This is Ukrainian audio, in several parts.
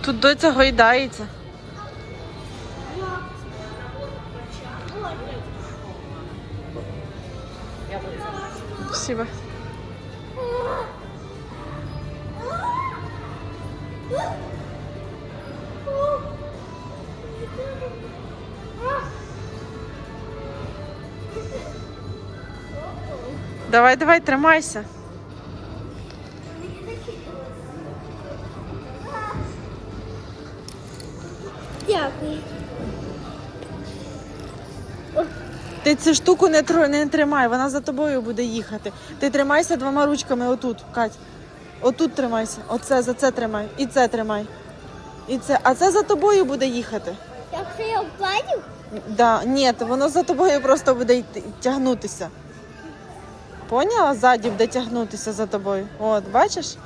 Тут доця гойдається. Спасибо. Давай, давай, тримайся. Ти цю штуку не, тр- не тримай, вона за тобою буде їхати. Ти тримайся двома ручками отут, Кать. Отут тримайся. Оце за це тримай. І це тримай. І це. А це за тобою буде їхати. Якщо я впадю, Да, ні, воно за тобою просто буде йти, тягнутися. Поняла? Ззаді буде тягнутися за тобою. От, бачиш?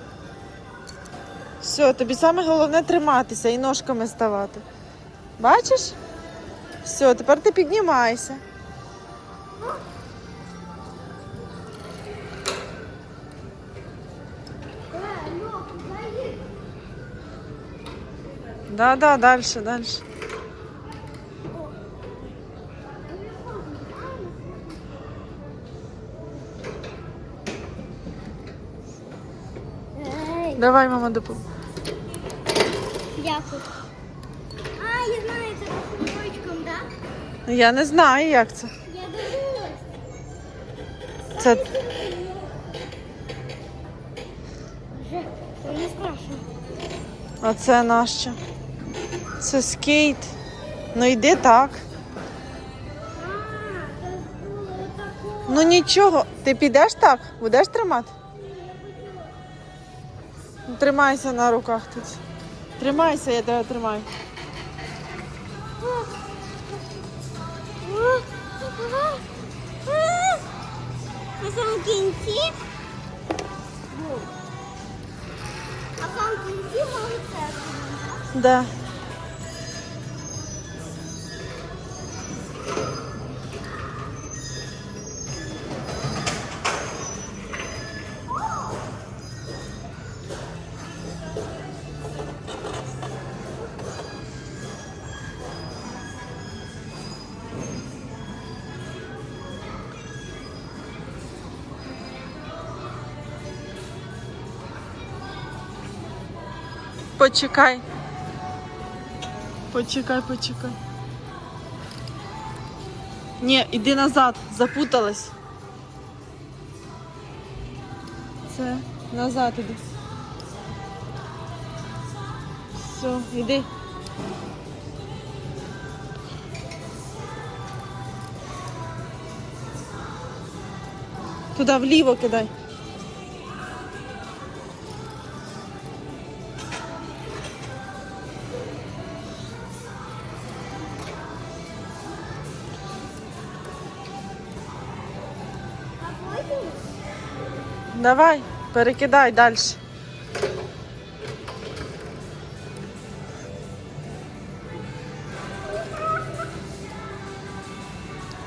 Все, тобі саме головне триматися і ножками ставати. Бачиш? Все, тепер ти піднімайся. Да, да, дальше, дальше. Давай, мама, допоможе. Дякую. А, я знаю, це по кусочкам, так? Ну, Я не знаю, як це. Я дивилась. Це Вже, не страшно. а це нащо? Це скейт. Ну йди так. Ну нічого, ти підеш так? Будеш тримати? Ну, Тримайся на руках тут. Тримайся, я тебе тримаю. На самому кінці. А самому кінці може це. Да. Почекай. Почекай, почекай. Ні, іди назад, запуталась. Це назад іди. Все, іди. Туди вліво кидай. Давай, перекидай далі.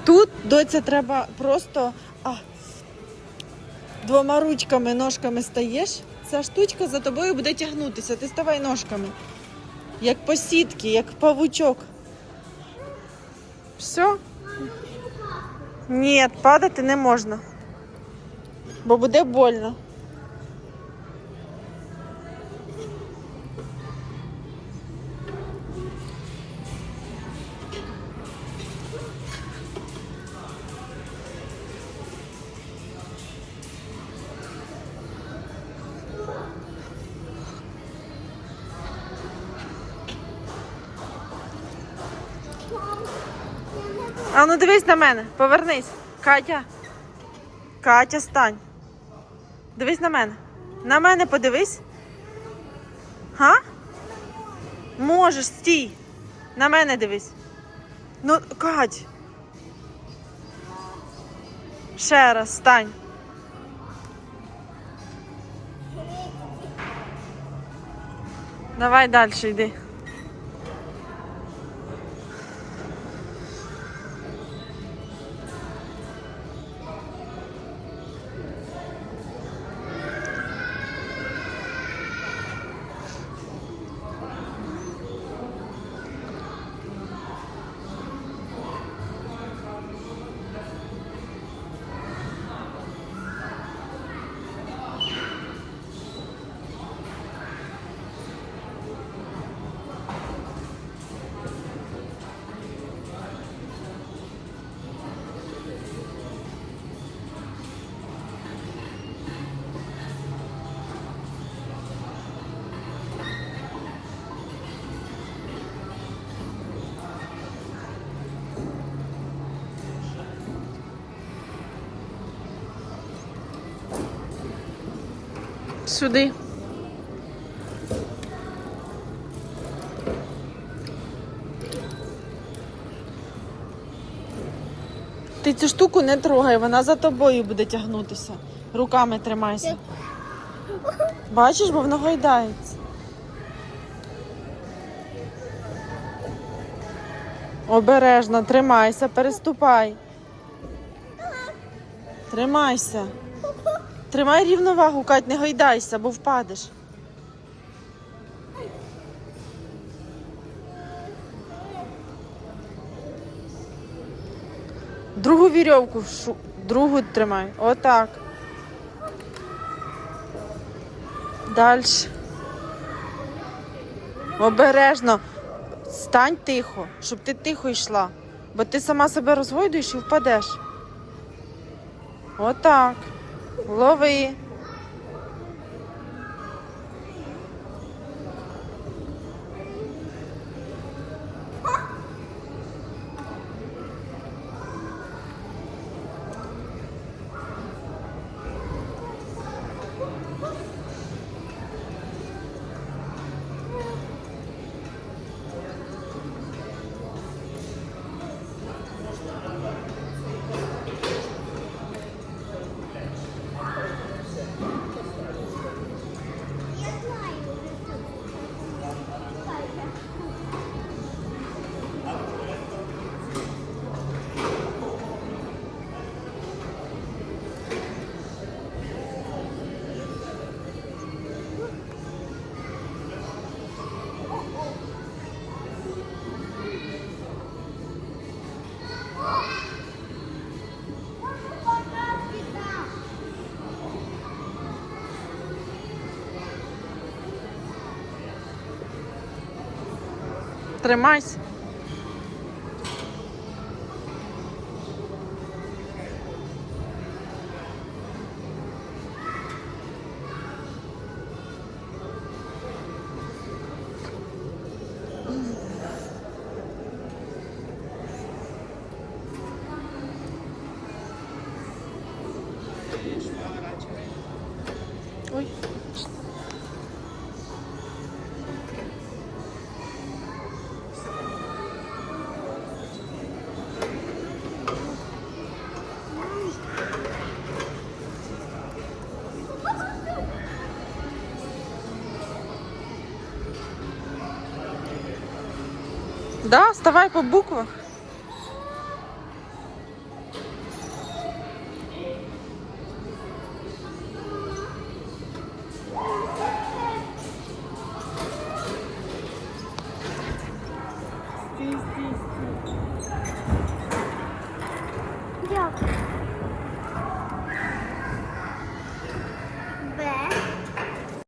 Тут доця треба просто а, двома ручками, ножками стаєш. Ця штучка за тобою буде тягнутися. Ти ставай ножками. Як по сітки, як павучок. Все? Ні, падати не можна. Бо буде больно. А ну дивись на мене, повернись. Катя. Катя, стань. Дивись на мене. На мене подивись. Га? Можеш, стій. На мене дивись. Ну, Кать. Ще раз, стань. Давай далі йди. Сюди. Ти цю штуку не трогай, вона за тобою буде тягнутися. Руками тримайся. Бачиш, бо воно гойдається. Обережно, тримайся, переступай. Тримайся. Тримай рівновагу, Кать, не гойдайся, бо впадеш. Другу вірьовку, другу тримай. Отак. Дальше. Обережно. Стань тихо, щоб ти тихо йшла. Бо ти сама себе розгойдуєш і впадеш. Отак. Лови. Тримайся. Ой. Да, вставай по буквах.